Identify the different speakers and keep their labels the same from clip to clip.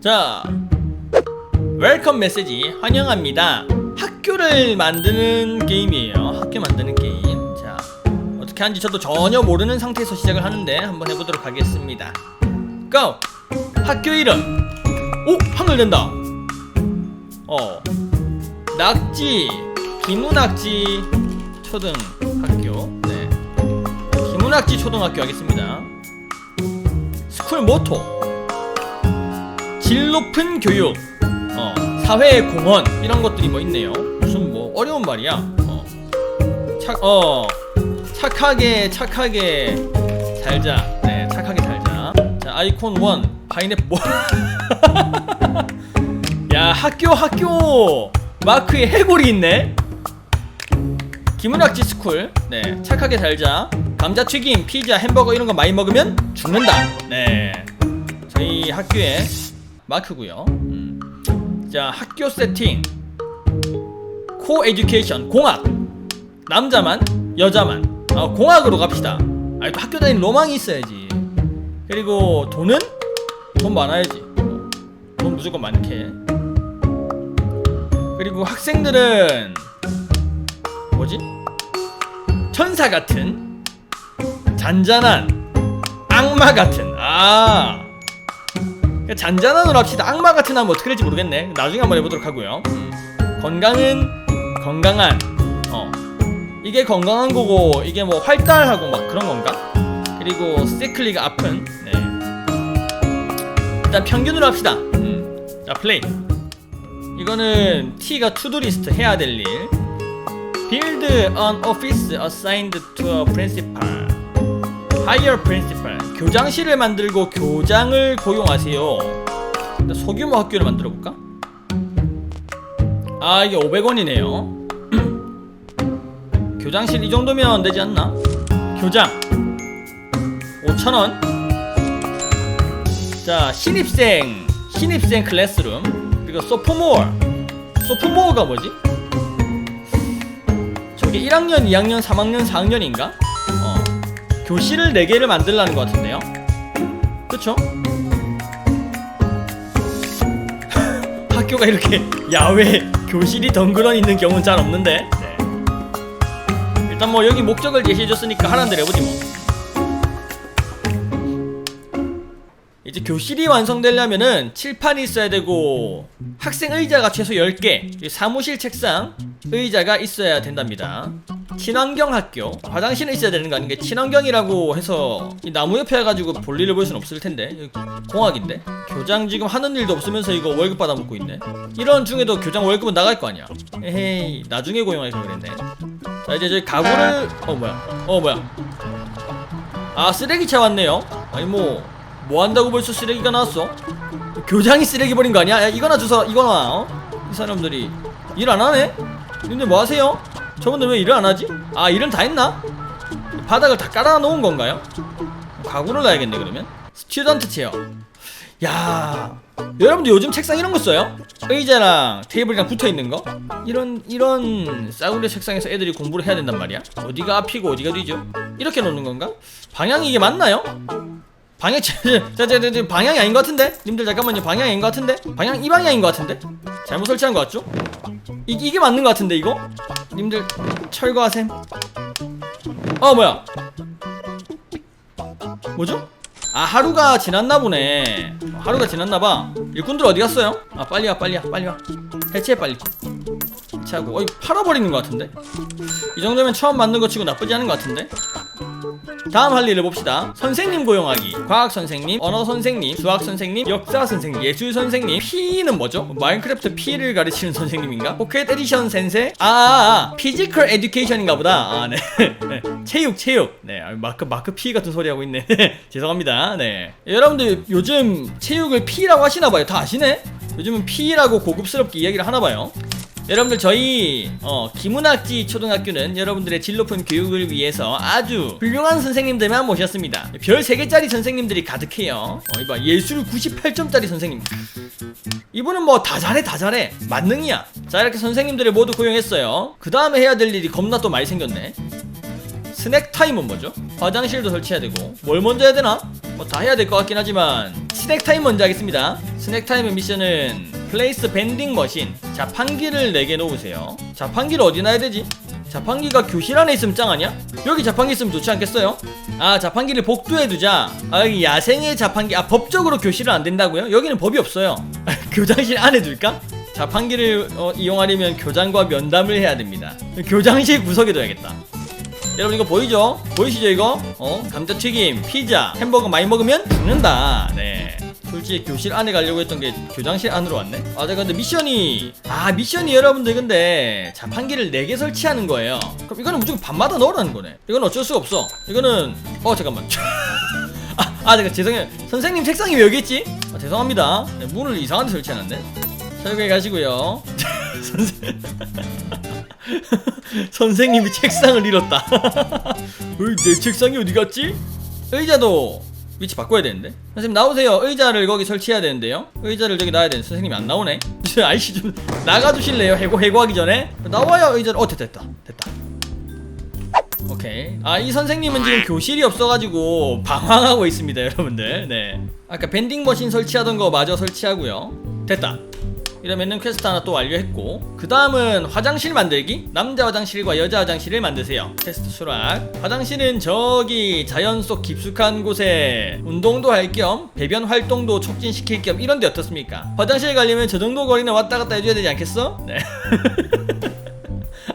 Speaker 1: 자, 웰컴 메시지 환영합니다. 학교를 만드는 게임이에요. 학교 만드는 게임. 자, 어떻게 하는지 저도 전혀 모르는 상태에서 시작을 하는데 한번 해보도록 하겠습니다. 고! 학교 이름. 오, 하늘 된다. 어, 낙지, 김우낙지 초등학교. 네, 김우낙지 초등학교 하겠습니다. 스쿨 모토. 질 높은 교육, 어, 사회 공헌 이런 것들이 뭐 있네요. 무슨 뭐 어려운 말이야. 어, 착, 어, 착하게 착하게 살자. 네, 착하게 살자. 자, 아이콘 1 파인애플. 야, 학교 학교 마크에 해골이 있네. 김은학지 스쿨. 네, 착하게 살자. 감자튀김, 피자, 햄버거 이런 거 많이 먹으면 죽는다. 네. 저희 학교에 마크고요. 음. 자 학교 세팅 코 에듀케이션 공학 남자만 여자만 아, 공학으로 갑시다. 아니 또 학교 다니는 로망이 있어야지. 그리고 돈은 돈 많아야지. 어, 돈 무조건 많게. 그리고 학생들은 뭐지? 천사 같은 잔잔한 악마 같은 아. 잔잔한으로 합시다. 악마 같은 하면 어떻게 될지 모르겠네. 나중에 한번 해보도록 하고요. 음. 건강은 건강한. 어. 이게 건강한 거고 이게 뭐 활달하고 막 그런 건가? 그리고 시클리가 아픈. 네. 일단 평균으로 합시다. 음. 자 플레이. 이거는 T가 투두리스트 해야 될 일. Build an office assigned to a principal. Hire principal. 교장실을 만들고 교장을 고용하세요. 소규모 학교를 만들어 볼까? 아 이게 500원이네요. 교장실 이 정도면 되지 않나? 교장 5,000원. 자 신입생 신입생 클래스룸 그리고 소프모어 소프모어가 뭐지? 저게 1학년, 2학년, 3학년, 4학년인가? 어. 교실을 4개를 만들라는 것 같은데요? 그쵸? 학교가 이렇게 야외 교실이 덩그러니 있는 경우는 잘 없는데 네. 일단 뭐 여기 목적을 제시해줬으니까 하라는 대로 해보지 뭐 이제 교실이 완성되려면은 칠판이 있어야 되고 학생 의자가 최소 10개 사무실 책상 의자가 있어야 된답니다. 친환경 학교 화장실은 있어야 되는 거 아닌가? 친환경이라고 해서 이 나무 옆에 해가지고 볼일을 볼 수는 없을 텐데. 공학인데. 교장 지금 하는 일도 없으면서 이거 월급 받아 먹고 있네. 이런 중에도 교장 월급은 나갈 거 아니야. 에헤이 나중에 고용해서 그랬네. 자 이제 저희 가구를 어 뭐야? 어 뭐야? 아 쓰레기차 왔네요. 아니 뭐 뭐 한다고 벌써 쓰레기가 나왔어? 교장이 쓰레기 버린 거 아니야? 야, 이거나 주서 이거나 어? 이 사람들이 일 안 하네? 근데 뭐 하세요? 저분들 왜 일을 안 하지? 아 일은 다 했나? 바닥을 다 깔아 놓은 건가요? 가구를 놔야겠네 그러면 스튜던트 체어 야 여러분들 요즘 책상 이런 거 써요? 의자랑 테이블이랑 붙어 있는 거? 이런 이런 싸구려 책상에서 애들이 공부를 해야 된단 말이야? 어디가 앞이고 어디가 뒤죠? 이렇게 놓는 건가? 방향이 이게 맞나요? 방향 자자자 방향이 아닌 것 같은데? 님들 잠깐만요 방향이 아닌 것 같은데? 방향 이 방향인 것 같은데? 잘못 설치한 것 같죠? 이, 이게 맞는 것 같은데 이거? 님들 철거하셈 어 뭐야 뭐죠? 아 하루가 지났나 보네 하루가 지났나봐 일꾼들 어디 갔어요? 아 빨리 와 빨리 와 빨리 와 해체해 빨리 해체하고 어이 팔아버리는 것 같은데 이 정도면 처음 만든 거 치고 나쁘지 않은 것 같은데 다음 할 일을 봅시다. 선생님 고용하기. 과학 선생님, 언어 선생님, 수학 선생님, 역사 선생님, 예술 선생님. P는 뭐죠? 마인크래프트 P를 가르치는 선생님인가? 포켓 에디션 센세? 아, 아, 아 피지컬 에듀케이션인가 보다. 아, 네. 네. 체육, 체육. 네, 아, 마크 마크 P 같은 소리 하고 있네. 죄송합니다. 네. 여러분들 요즘 체육을 P라고 하시나 봐요. 다 아시네? 요즘은 P라고 고급스럽게 이야기를 하나 봐요. 여러분들 저희 어, 김은학지 초등학교는 여러분들의 질 높은 교육을 위해서 아주 훌륭한 선생님들만 모셨습니다. 별 3개짜리 선생님들이 가득해요. 어, 이봐 예술 98점짜리 선생님. 이분은 뭐 다 잘해 다 잘해 만능이야. 자 이렇게 선생님들을 모두 고용했어요. 그 다음에 해야 될 일이 겁나 또 많이 생겼네. 스낵 타임은 뭐죠? 화장실도 설치해야 되고 뭘 먼저 해야 되나? 뭐 다 해야 될 것 같긴 하지만 스낵 타임 먼저 하겠습니다 스낵 타임의 미션은 플레이스 밴딩 머신 자판기를 4개 놓으세요 자판기를 어디 놔야 되지? 자판기가 교실 안에 있으면 짱 아니야? 여기 자판기 있으면 좋지 않겠어요? 아 자판기를 복도에 두자 아 여기 야생의 자판기 아 법적으로 교실은 안 된다고요? 여기는 법이 없어요 교장실 안에 둘까? 자판기를 어, 이용하려면 교장과 면담을 해야 됩니다 교장실 구석에 둬야겠다 여러분 이거 보이죠? 보이시죠 이거? 어? 감자튀김, 피자, 햄버거 많이 먹으면 죽는다 네 솔직히 교실 안에 가려고 했던 게 교장실 안으로 왔네? 아 제가 근데 미션이 아 미션이 여러분들 근데 자판기를 4개 설치하는 거예요. 그럼 이거는 무조건 밤마다 넣으라는 거네. 이건 어쩔 수가 없어. 이거는 어 잠깐만. 아, 아 잠깐 죄송해요. 선생님 책상이 왜 여기 있지? 아, 죄송합니다. 네, 문을 이상한 데 설치해놨네. 설거지 가시고요. 선생... 선생님이 책상을 잃었다. 내 책상이 어디 갔지? 의자도 위치 바꿔야 되는데? 선생님 나오세요. 의자를 거기 설치해야 되는데요. 의자를 저기 놔야 되는데 선생님이 안 나오네. 아이씨 좀 나가주실래요? 해고 해고하기 전에? 나와요 의자를 어 됐다 됐다 됐다. 오케이. 아 이 선생님은 지금 교실이 없어가지고 방황하고 있습니다 여러분들. 네. 아까 밴딩 머신 설치하던 거 마저 설치하고요. 됐다 이러면은 퀘스트 하나 또 완료했고 그 다음은 화장실 만들기? 남자 화장실과 여자 화장실을 만드세요. 퀘스트 수락. 화장실은 저기 자연 속 깊숙한 곳에 운동도 할 겸 배변 활동도 촉진시킬 겸 이런데 어떻습니까? 화장실 가려면 저 정도 거리는 왔다 갔다 해줘야 되지 않겠어? 네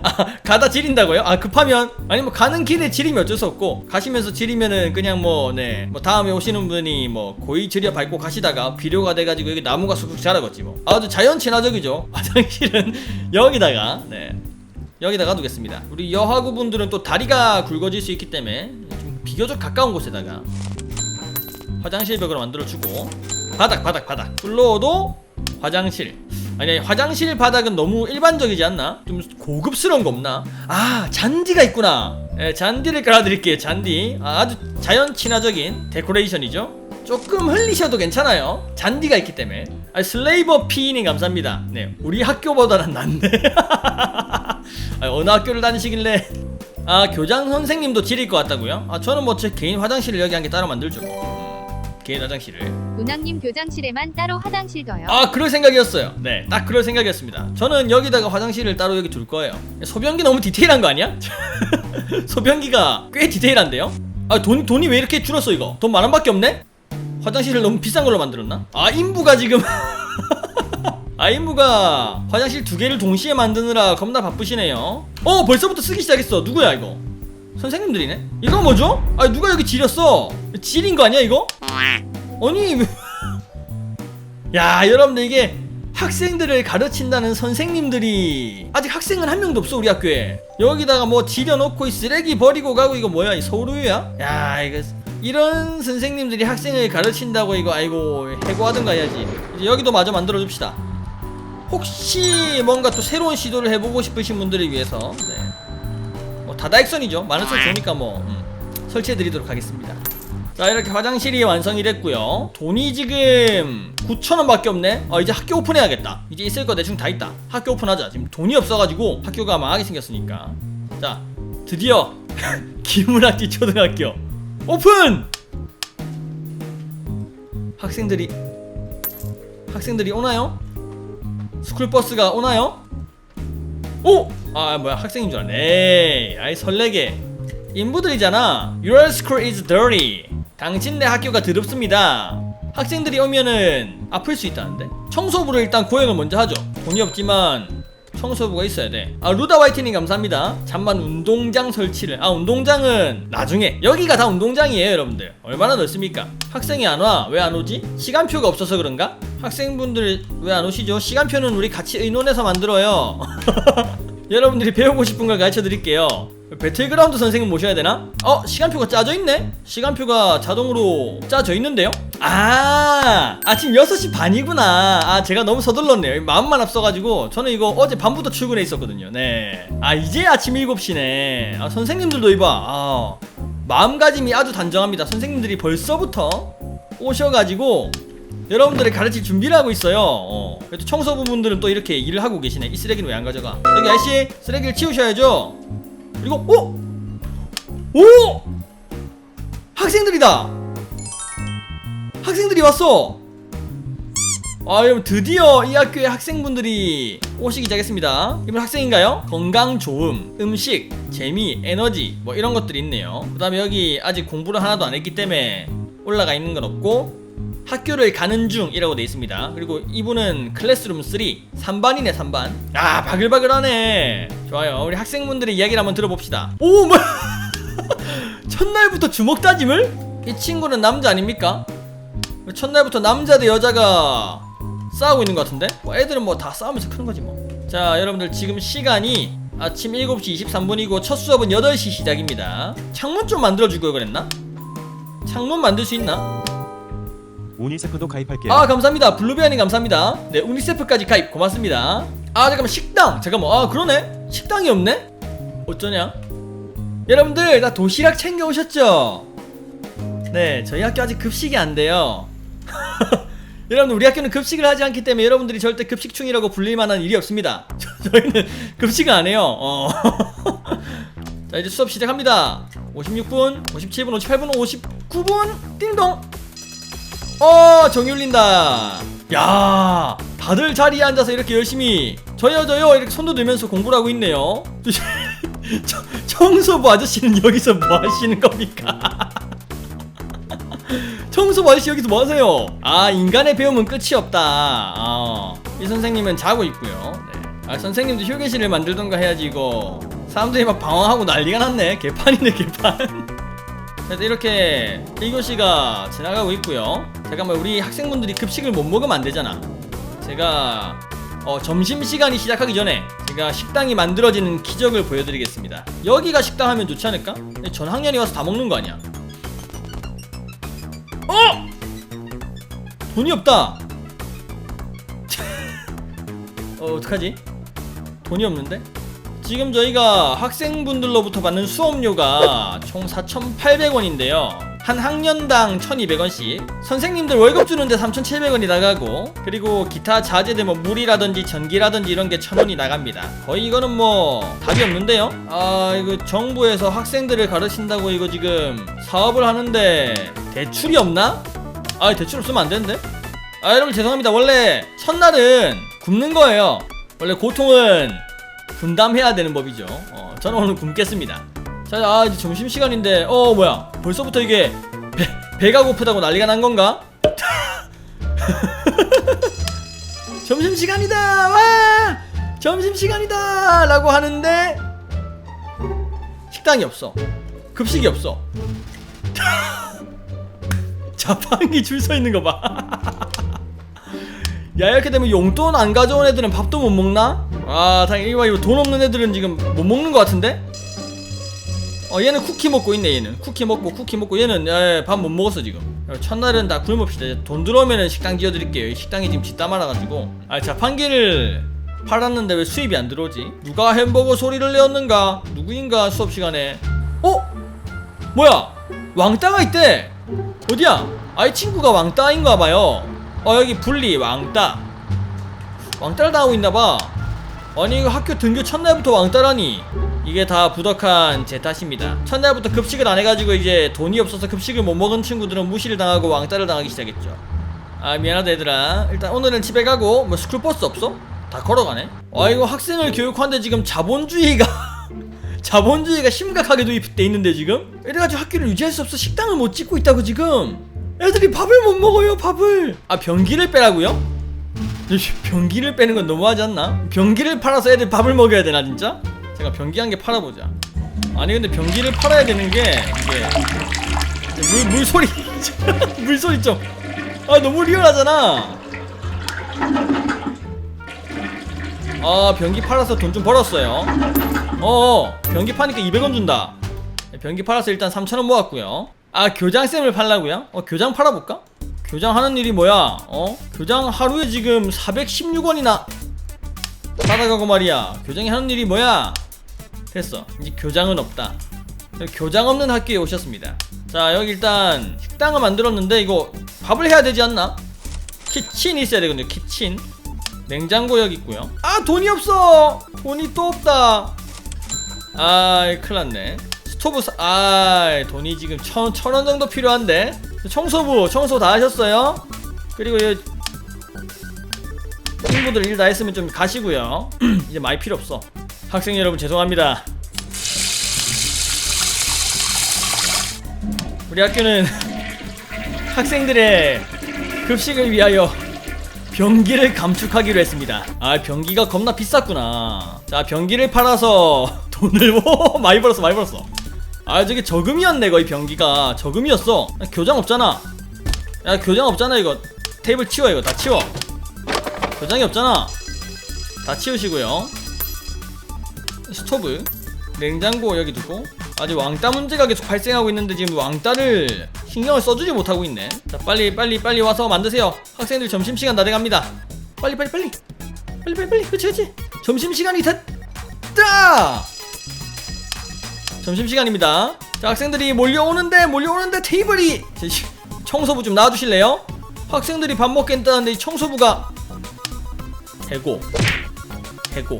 Speaker 1: 아, 가다 지린다고요? 아, 급하면? 아니, 뭐, 가는 길에 지리면 어쩔 수 없고, 가시면서 지리면은 그냥 뭐, 네, 뭐, 다음에 오시는 분이 뭐, 고이 지려 밟고 가시다가 비료가 돼가지고 여기 나무가 쑥쑥 자라겠지 뭐. 아주 자연 친화적이죠. 화장실은 여기다가, 네. 여기다가 두겠습니다. 우리 여하구 분들은 또 다리가 굵어질 수 있기 때문에 좀 비교적 가까운 곳에다가 화장실 벽으로 만들어주고, 바닥, 바닥, 바닥. 플로어도 화장실. 아니 화장실 바닥은 너무 일반적이지 않나? 좀 고급스러운 거 없나? 아 잔디가 있구나. 예, 잔디를 깔아드릴게요 잔디. 아, 아주 자연 친화적인 데코레이션이죠. 조금 흘리셔도 괜찮아요. 잔디가 있기 때문에. 아, 슬레이버 피님 감사합니다. 네 우리 학교보다는 낫네. 아, 어느 학교를 다니시길래? 아 교장 선생님도 지릴 것 같다고요? 아 저는 뭐 제 개인 화장실을 여기 한 개 따로 만들죠. 음, 개인 화장실을
Speaker 2: 운항님 교장실에만 따로 화장실 둬요.
Speaker 1: 아 그럴 생각이었어요 네 딱 그럴 생각이었습니다 저는 여기다가 화장실을 따로 여기 둘 거예요 소변기 너무 디테일한 거 아니야? 소변기가 꽤 디테일한데요? 아 돈, 돈이 왜 이렇게 줄었어 이거 돈 만원 밖에 없네? 화장실을 너무 비싼 걸로 만들었나? 아 인부가 지금 아 인부가 화장실 두 개를 동시에 만드느라 겁나 바쁘시네요 어 벌써부터 쓰기 시작했어 누구야 이거 선생님들이네 이거 뭐죠? 아 누가 여기 지렸어 지린 거 아니야 이거? 아니 왜- 야 여러분들 이게 학생들을 가르친다는 선생님들이 아직 학생은 한 명도 없어 우리 학교에 여기다가 뭐 지려놓고 이 쓰레기 버리고 가고 이거 뭐야 이 서울우유야? 야 이거 이런 선생님들이 학생을 가르친다고 이거 아이고 해고하든가 해야지 이제 여기도 마저 만들어 줍시다 혹시 뭔가 또 새로운 시도를 해보고 싶으신 분들을 위해서 네. 뭐 다다익선이죠. 선 좋으니까 뭐 음, 설치해 드리도록 하겠습니다. 자 이렇게 화장실이 완성이 됐고요. 돈이 지금 9천원 밖에 없네. 어 이제 학교 오픈해야겠다. 이제 있을 거 대충 다 있다. 학교 오픈하자. 지금 돈이 없어가지고 학교가 망하게 생겼으니까. 자 드디어 김은학지 초등학교 오픈! 학생들이 학생들이 오나요? 스쿨버스가 오나요? 오! 아 뭐야 학생인 줄 알았네. 아이 설레게. 인부들이잖아. Your school is dirty. 당신네 학교가 더럽습니다. 학생들이 오면은 아플 수 있다는데? 청소부를 일단 고용을 먼저 하죠. 돈이 없지만 청소부가 있어야 돼 아 루다 화이트님 감사합니다. 잠만 운동장 설치를. 아 운동장은 나중에. 여기가 다 운동장이에요 여러분들. 얼마나 넓습니까? 학생이 안 와. 왜 안 오지? 시간표가 없어서 그런가 학생분들 왜 안 오시죠 시간표는 우리 같이 의논해서 만들어요 여러분들이 배우고 싶은 걸 가르쳐 드릴게요. 배틀그라운드 선생님 모셔야 되나? 어, 시간표가 짜져 있네? 시간표가 자동으로 짜져 있는데요? 아, 아침 6시 반이구나. 아, 제가 너무 서둘렀네요. 마음만 앞서가지고, 저는 이거 어제 밤부터 출근해 있었거든요. 네. 아, 이제 아침 7시네. 아, 선생님들도 이봐. 아, 마음가짐이 아주 단정합니다. 선생님들이 벌써부터 오셔가지고, 여러분들을 가르칠 준비를 하고 있어요. 어. 그래도 청소부분들은 또 이렇게 일을 하고 계시네. 이 쓰레기는 왜 안 가져가? 여기 아저씨 쓰레기를 치우셔야죠. 그리고 어? 오! 학생들이다! 학생들이 왔어! 아, 여러분 드디어 이 학교에 학생분들이 오시기 시작했습니다. 이분 학생인가요? 건강 좋음, 음식, 재미, 에너지 뭐 이런 것들이 있네요. 그 다음에 여기 아직 공부를 하나도 안 했기 때문에 올라가 있는 건 없고 학교를 가는 중이라고 돼 있습니다. 그리고 이분은 클래스룸 3, 3반이네 3반. 아 바글바글하네. 좋아요. 우리 학생분들의 이야기를 한번 들어봅시다. 오 뭐야? 첫날부터 주먹 다짐을? 이 친구는 남자 아닙니까? 첫날부터 남자 대 여자가 싸우고 있는 것 같은데? 뭐 애들은 뭐 다 싸우면서 크는 거지 뭐. 자, 여러분들 지금 시간이 아침 7시 23분이고 첫 수업은 8시 시작입니다. 창문 좀 만들어 줄 걸 그랬나? 창문 만들 수 있나?
Speaker 3: 우니세프도 가입할게요.
Speaker 1: 아, 감사합니다. 블루베어님 감사합니다. 네, 우니세프까지 가입 고맙습니다. 아, 잠깐만 식당. 잠깐만. 아, 그러네. 식당이 없네. 어쩌냐? 여러분들 다 도시락 챙겨 오셨죠? 네, 저희 학교 아직 급식이 안 돼요. 여러분 우리 학교는 급식을 하지 않기 때문에 여러분들이 절대 급식충이라고 불릴 만한 일이 없습니다. 저희는 급식을 안 해요. 어. 자 이제 수업 시작합니다. 56분, 57분, 58분, 59분 띵동. 어 정이 울린다. 야 다들 자리에 앉아서 이렇게 열심히 저요 저요 이렇게 손도 들면서 공부를 하고 있네요. 저- 청소부 아저씨는 여기서 뭐 하시는 겁니까? 청소부 아저씨 여기서 뭐 하세요? 아 인간의 배움은 끝이 없다. 어. 이 선생님은 자고 있고요. 네. 아 선생님도 휴게실을 만들던가 해야지 이거. 사람들이 막 방황하고 난리가 났네. 개판이네 개판. 그래서 이렇게 1교시가 지나가고 있고요. 잠깐만 우리 학생분들이 급식을 못 먹으면 안 되잖아. 제가 어, 점심 시간이 시작하기 전에 제가 식당이 만들어지는 기적을 보여드리겠습니다. 여기가 식당 하면 좋지 않을까? 전 학년이 와서 다 먹는 거 아니야? 어! 돈이 없다. 어 어떡하지? 돈이 없는데? 지금 저희가 학생분들로부터 받는 수업료가 총 4,800원인데요. 한 학년당 1,200원씩 선생님들 월급 주는데 3,700원이 나가고 그리고 기타 자재들 뭐 물이라든지 전기라든지 이런 게 1,000원이 나갑니다. 거의 이거는 뭐 답이 없는데요. 아 이거 정부에서 학생들을 가르친다고 이거 지금 사업을 하는데 대출이 없나? 아 대출 없으면 안 되는데? 아 여러분 죄송합니다. 원래 첫날은 굶는 거예요. 원래 고통은 분담해야 되는 법이죠. 어, 저는 오늘 굶겠습니다. 자, 아, 이제 점심시간인데, 어, 뭐야. 벌써부터 이게 배, 배가 고프다고 난리가 난 건가? 점심시간이다! 와! 점심시간이다! 라고 하는데, 식당이 없어. 급식이 없어. 자판기 줄 서 있는 거 봐. 야 이렇게 되면 용돈 안 가져온 애들은 밥도 못 먹나? 아 당연히 이거 돈 없는 애들은 지금 못 먹는 것 같은데? 어 얘는 쿠키 먹고 있네 얘는. 쿠키 먹고 쿠키 먹고. 얘는 밥 못 먹었어 지금. 첫날은 다 굶읍시다. 돈 들어오면은 식당 지어드릴게요. 이 식당이 지금 뒷담 많아가지고. 아 자판기를 팔았는데 왜 수입이 안 들어오지? 누가 햄버거 소리를 내었는가? 누구인가 수업 시간에? 어? 뭐야? 왕따가 있대! 어디야? 아이 친구가 왕따인가 봐요. 어 여기 분리 왕따. 왕따를 당하고 있나봐. 아니 이거 학교 등교 첫날부터 왕따라니 이게 다 부덕한 제 탓입니다 첫날부터 급식을 안 해가지고 이제 돈이 없어서 급식을 못 먹은 친구들은 무시를 당하고 왕따를 당하기 시작했죠 아 미안하다 얘들아 일단 오늘은 집에 가고 뭐 스쿨버스 없어? 다 걸어가네 아 이거 학생을 교육하는데 지금 자본주의가 자본주의가 심각하게 도입돼 있는데 지금 이래가지고 학교를 유지할 수 없어 식당을 못 짓고 있다고 지금 애들이 밥을 못 먹어요 밥을 아 변기를 빼라고요? 변기를 빼는 건 너무하지 않나? 변기를 팔아서 애들 밥을 먹여야 되나 진짜? 제가 변기 한 개 팔아보자. 아니 근데 변기를 팔아야 되는 게 이게 물, 물소리 물소리 좀아 너무 리얼하잖아. 아 변기 팔아서 돈 좀 벌었어요. 어 변기 파니까 200원 준다. 변기 팔아서 일단 3,000원 모았고요. 아 교장쌤을 팔라고요? 어 교장 팔아볼까? 교장 하는 일이 뭐야? 어? 교장 하루에 지금 416원이나 받아가고 말이야. 교장이 하는 일이 뭐야 됐어. 이제 교장은 없다. 교장 없는 학교에 오셨습니다. 자 여기 일단 식당을 만들었는데 이거 밥을 해야 되지 않나? 키친이 있어야 되거든요 키친. 냉장고 여기 있고요. 아 돈이 없어! 돈이 또 없다. 아 큰일났네. 스토브 사... 아 돈이 지금 천, 천 원 정도 필요한데. 청소부 청소 다 하셨어요? 그리고 이 친구들 일 다 했으면 좀 가시고요. 이제 많이 필요 없어 학생 여러분 죄송합니다 우리 학교는 학생들의 급식을 위하여 변기를 감축하기로 했습니다. 아 변기가 겁나 비쌌구나. 자 변기를 팔아서 돈을 오, 많이 벌었어 많이 벌었어. 아 저게 저금이었네 거의 변기가 저금이었어. 아, 교장 없잖아. 야 교장 없잖아 이거 테이블 치워 이거 다 치워. 교장이 없잖아. 다 치우시고요. 스토브, 냉장고 여기 두고 아직 왕따 문제가 계속 발생하고 있는데 지금 왕따를 신경을 써주지 못하고 있네. 자 빨리 빨리 빨리 와서 만드세요. 학생들 점심 시간 다 돼갑니다. 빨리 빨리 빨리 빨리 빨리 빨리 그렇지 그렇지. 점심 시간이 됐다. 점심 시간입니다. 자 학생들이 몰려오는데 몰려오는데 테이블이 청소부 좀 나와주실래요? 학생들이 밥 먹겠다는데 이 청소부가 해고 해고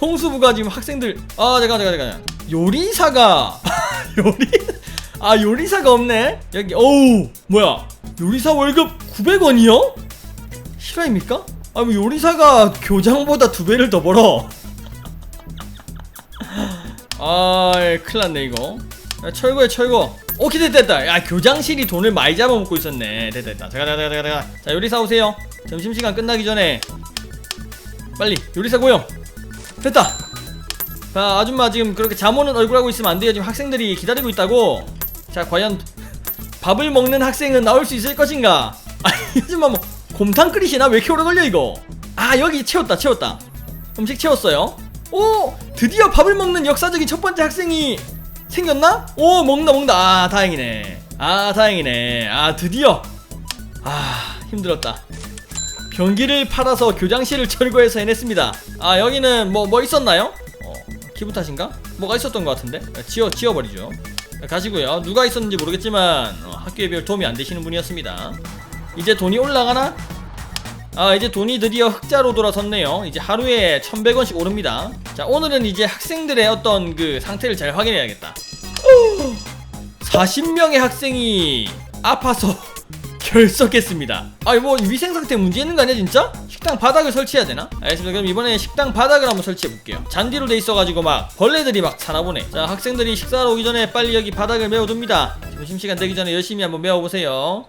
Speaker 1: 청소부가 지금 학생들 아 잠깐 잠깐 잠깐. 요리사가 요리 아 요리사가 없네? 여기 어우 뭐야? 요리사 월급 900원이요? 실화입니까? 아 뭐 요리사가 교장보다 두 배를 더 벌어. 아 큰일났네 이거. 야, 철거해 철거. 오케이 됐다 됐다. 야 교장실이 돈을 많이 잡아먹고 있었네. 됐다 됐다. 잠깐 잠깐 잠깐 잠깐. 자 요리사 오세요. 점심시간 끝나기 전에. 빨리 요리사 고용 됐다. 자 아줌마 지금 그렇게 잠 오는 얼굴 하고 있으면 안 돼요. 지금 학생들이 기다리고 있다고. 자 과연 밥을 먹는 학생은 나올 수 있을 것인가? 아 아줌마 뭐 곰탕 끓이시나? 왜 이렇게 오래 걸려 이거? 아 여기 채웠다 채웠다. 음식 채웠어요? 오 드디어 밥을 먹는 역사적인 첫 번째 학생이 생겼나? 오 먹는다 먹는다 아 다행이네. 아 다행이네. 아 드디어. 아 힘들었다 변기를 팔아서 교장실을 철거해서 해냈습니다. 아 여기는 뭐뭐 있었나요? 어, 기분 탓인가? 뭐가 있었던 것 같은데 아, 지워 지워버리죠. 아, 가시고요. 누가 있었는지 모르겠지만 어, 학교에 별 도움이 안 되시는 분이었습니다. 이제 돈이 올라가나? 아 이제 돈이 드디어 흑자로 돌아섰네요. 이제 하루에 1,100원씩 오릅니다. 자 오늘은 이제 학생들의 어떤 그 상태를 잘 확인해야겠다. 40명의 학생이 아파서 결석했습니다. 아니 뭐 위생 상태 문제 있는 거 아니야 진짜? 식당 바닥을 설치해야 되나? 알겠습니다. 그럼 이번에 식당 바닥을 한번 설치해 볼게요. 잔디로 돼 있어가지고 막 벌레들이 막 사나 보네. 자 학생들이 식사하러 오기 전에 빨리 여기 바닥을 메워둡니다. 점심 시간 되기 전에 열심히 한번 메워보세요.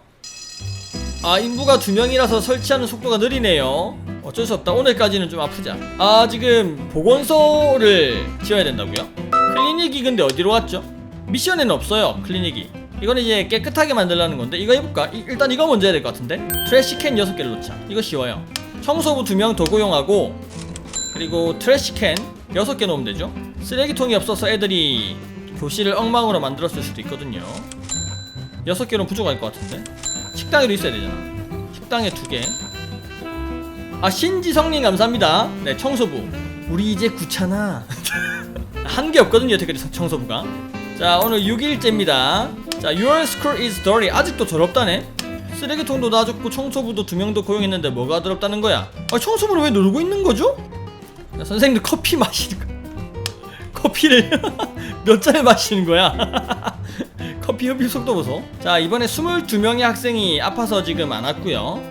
Speaker 1: 아 인부가 두 명이라서 설치하는 속도가 느리네요. 어쩔 수 없다. 오늘까지는 좀 아프자. 아 지금 보건소를 지어야 된다고요? 클리닉이 근데 어디로 갔죠? 미션에는 없어요. 클리닉이. 이거는 이제 깨끗하게 만들라는 건데 이거 해볼까? 이- 일단 이거 먼저 해야 될 것 같은데? 트래시캔 6개를 놓자. 이거 쉬워요. 청소부 2명 더 고용하고 그리고 트래시캔 6개 놓으면 되죠? 쓰레기통이 없어서 애들이 교실을 엉망으로 만들었을 수도 있거든요. 6개는 부족할 것 같은데? 식당에도 있어야 되잖아. 식당에 2개. 아 신지성님 감사합니다. 네 청소부. 우리 이제 구차나. 한 개 없거든요 여태까지 청소부가. 자 오늘 6일째입니다 자 Your school is dirty. 아직도 더럽다네. 쓰레기통도 놔줬고 청소부도 두 명도 고용했는데 뭐가 더럽다는 거야? 아 청소부는 왜 놀고 있는 거죠? 야, 선생님들 커피 마시는 거 커피를 몇 잔을 마시는 거야? 커피 흡입 속도 보소. 자 이번에 22명의 학생이 아파서 지금 안 왔고요.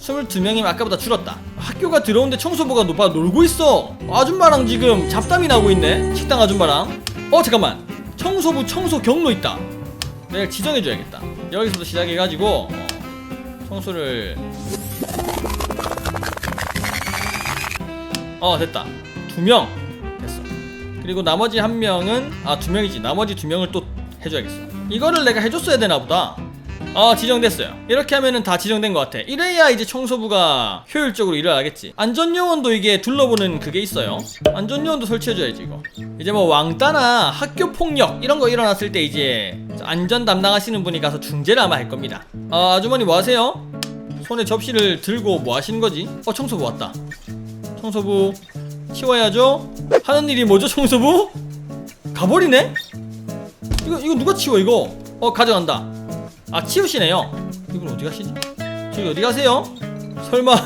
Speaker 1: 22명이면 아까보다 줄었다. 학교가 들어오는데 청소부가 높아 놀고 있어. 아줌마랑 지금 잡담이 나고 있네. 식당 아줌마랑. 어 잠깐만. 청소부 청소 경로 있다 내가 지정해줘야겠다. 여기서부터 시작해가지고 어, 청소를. 어 됐다. 두 명. 됐어. 그리고 나머지 한 명은 아 두 명이지. 나머지 두 명을 또 해줘야겠어. 이거를 내가 해줬어야 되나 보다. 아 지정됐어요. 이렇게 하면은 다 지정된 것 같아. 이래야 이제 청소부가 효율적으로 일을 하겠지. 안전요원도 이게 둘러보는 그게 있어요. 안전요원도 설치해줘야지 이거. 이제 뭐 왕따나 학교 폭력 이런 거 일어났을 때 이제 안전 담당하시는 분이 가서 중재를 아마 할 겁니다 아 아주머니 뭐 하세요? 손에 접시를 들고 뭐 하시는 거지? 어 청소부 왔다 청소부 치워야죠 하는 일이 뭐죠 청소부? 가버리네? 이거 이거 누가 치워 이거? 어 가져간다 아 치우시네요 이분 어디 가시지? 저기 어디 가세요? 설마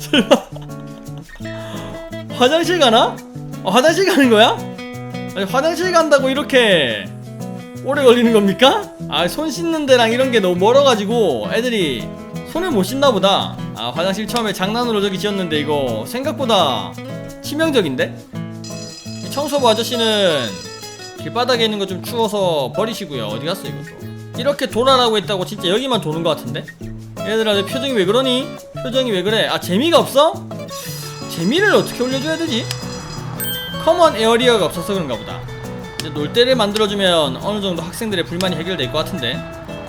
Speaker 1: 설마 화장실 가나? 어, 화장실 가는 거야? 아니 화장실 간다고 이렇게 오래 걸리는 겁니까? 아 손 씻는 데랑 이런 게 너무 멀어가지고 애들이 손을 못 씻나 보다 아 화장실 처음에 장난으로 저기 지었는데 이거 생각보다 치명적인데? 이 청소부 아저씨는 길바닥에 있는 거 좀 추워서 버리시고요 어디 갔어 이것도 이렇게 돌아라고 했다고 진짜 여기만 도는 것 같은데? 얘들아 내 표정이 왜 그러니? 표정이 왜 그래? 아 재미가 없어? 재미를 어떻게 올려줘야 되지? 커먼 에어리어가 없어서 그런가 보다. 이제 놀 때를 만들어주면 어느 정도 학생들의 불만이 해결될 것 같은데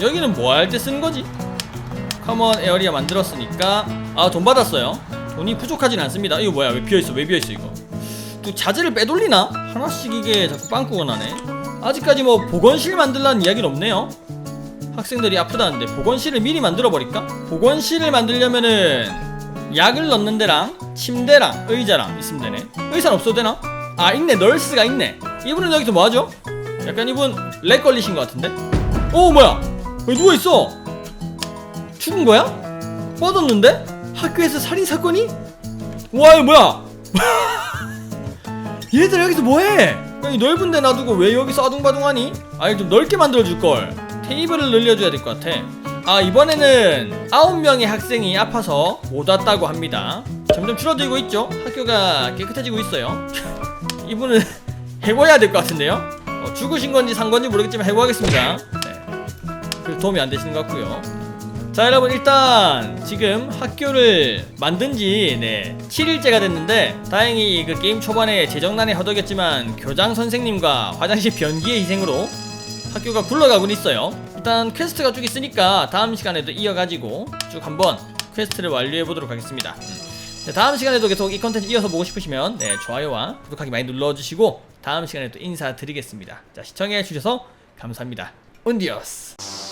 Speaker 1: 여기는 뭐 할 때 쓰는 거지? 커먼 에어리어 만들었으니까 아 돈 받았어요. 돈이 부족하진 않습니다. 이거 뭐야? 왜 비어있어? 왜 비어있어 이거? 또 자재를 빼돌리나? 하나씩 이게 자꾸 빵꾸가 나네. 아직까지 뭐 보건실 만들라는 이야기는 없네요. 학생들이 아프다는데 보건실을 미리 만들어 버릴까? 보건실을 만들려면은 약을 넣는 데랑 침대랑 의자랑 있으면 되네 의사는 없어도 되나? 아 있네 널스가 있네 이분은 여기서 뭐하죠? 약간 이분 렉 걸리신 것 같은데? 오 뭐야 왜 누워있어 죽은 거야? 뻗었는데? 학교에서 살인사건이? 와 이거 뭐야 얘들 여기서 뭐해? 여기 넓은 데 놔두고 왜 여기서 아둥바둥하니? 아니 좀 넓게 만들어줄걸 테이블을 늘려줘야 될 것 같아 아 이번에는 9명의 학생이 아파서 못 왔다고 합니다. 점점 줄어들고 있죠? 학교가 깨끗해지고 있어요. 이분은 해고해야 될 것 같은데요? 어, 죽으신 건지 산 건지 모르겠지만 해고하겠습니다. 네. 그 도움이 안 되시는 것 같고요. 자 여러분 일단 지금 학교를 만든 지 네, 7일째가 됐는데 다행히 그 게임 초반에 재정난에 허덕였지만 교장 선생님과 화장실 변기의 희생으로 학교가 굴러가곤 있어요 일단 퀘스트가 쭉 있으니까 다음 시간에도 이어가지고 쭉 한번 퀘스트를 완료해 보도록 하겠습니다. 음. 네, 다음 시간에도 계속 이 컨텐츠 이어서 보고 싶으시면 네, 좋아요와 구독하기 많이 눌러주시고 다음 시간에 또 인사드리겠습니다. 자 시청해 주셔서 감사합니다. 운디오스